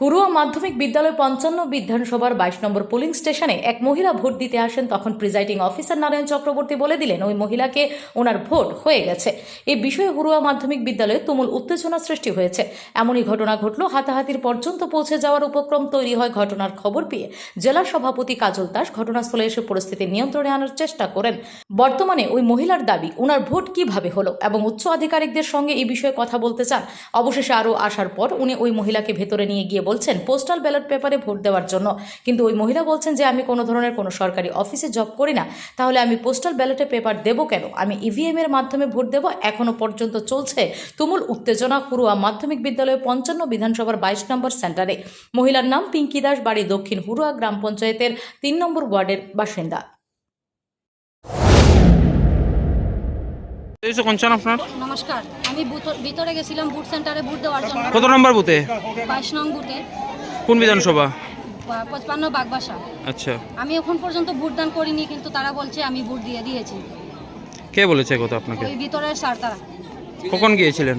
হুরুয়া মাধ্যমিক বিদ্যালয় পঞ্চান্ন বিধানসভার বাইশ নম্বর পোলিং স্টেশনে এক মহিলা ভোট দিতে আসেন তখন প্রিজাইডিং অফিসার নারায়ণ চক্রবর্তী বলে দিলেন, ওই মহিলাকে ওনার ভোট হয়ে গেছে। এই বিষয়ে হুরুয়া মাধ্যমিক বিদ্যালয়ে তুমুল উত্তেজনা সৃষ্টি হয়েছে। এমনই ঘটনা ঘটল হাতাহাতির পর্যন্ত পৌঁছে যাওয়ার উপক্রম তৈরি হয় ঘটনার খবর পেয়ে জেলা সভাপতি কাজল দাস ঘটনাস্থলে এসে পরিস্থিতি নিয়ন্ত্রণে আনার চেষ্টা করেন। বর্তমানে ওই মহিলার দাবি, ওনার ভোট কীভাবে হলো? এবং উচ্চ আধিকারিকদের সঙ্গে এই বিষয়ে কথা বলতে চান। অবশেষে আরও আসার পর উনি ওই মহিলাকে ভেতরে নিয়ে গিয়ে বলছেন, পোস্টাল ব্যালট পেপারে ভোট দেওয়ার জন্য। কিন্তু ওই মহিলা বলছেন যে, আমি কোনো ধরনের কোনো সরকারি অফিসে জব করি না। তাহলে আমি পোস্টাল ব্যালটে পেপার দেবো কেন? আমি ইভিএমের মাধ্যমে ভোট দেবো। এখনও পর্যন্ত চলছে তুমুল উত্তেজনা হুরুয়া মাধ্যমিক বিদ্যালয়ে পঞ্চান্ন বিধানসভার বাইশ নম্বর সেন্টারে। মহিলার নাম পিঙ্কি দাস, বাড়ি দক্ষিণ হুরুয়া গ্রাম পঞ্চায়েতের তিন নম্বর ওয়ার্ডের বাসিন্দা। এইসব কোনছেন আপনার? নমস্কার আমি ভিতরে গেছিলাম বুথ সেন্টারে বুথ দেওয়ার জন্য। কত নম্বর বুথে? বাইশ নং বুথে। কোন বিধানসভা? পঁচপান্ন বাগবাসা। আচ্ছা। আমি এখন পর্যন্ত ভোটদান করিনি কিন্তু তারা বলছে আমি ভোট দিয়ে দিয়েছি। কে বলেছে কথা আপনাকে? ওই ভিতরের স্যার তারা। কখন গিয়েছিলেন?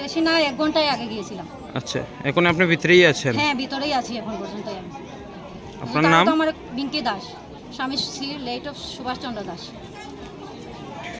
বেশি না এক ঘন্টায় আগে গিয়েছিলাম। আচ্ছা এখন আপনি ভিতরেই আছেন? হ্যাঁ ভিতরেই আছি এখন পর্যন্ত আপনার নাম? আমার বিঙ্কি দাস স্বামী Shri late of Subhas Chandra Das.